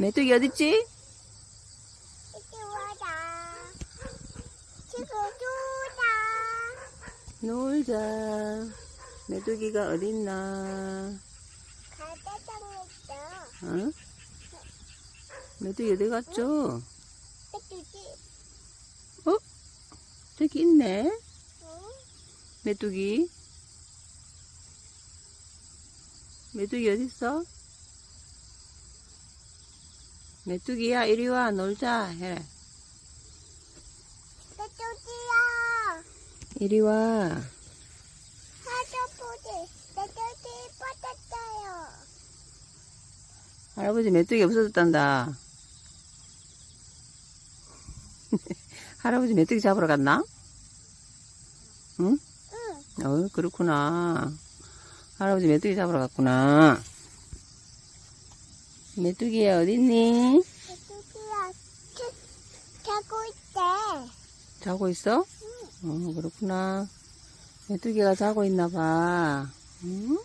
메뚜기 어딨지? 이리 와라. 지금 주다. 놀자. 메뚜기가 어딨나? 가자장 있어. 어? 메뚜기 어디 갔죠? 메뚜기. 어? 저기 있네. 응? 메뚜기. 메뚜기 어딨어? 메뚜기야, 이리 와, 놀자. 해. 메뚜기야. 이리 와. 할아버지. 메뚜기 빠졌어요. 할아버지 메뚜기 없어졌단다. 할아버지 메뚜기 잡으러 갔나? 응? 응. 어, 그렇구나. 할아버지 메뚜기 잡으러 갔구나. 메뚜기야, 어딨니? 메뚜기야. 자- 자고 있대. 자고 있어? 어, 그렇구나. 메뚜기가 자고 있나 봐. 응?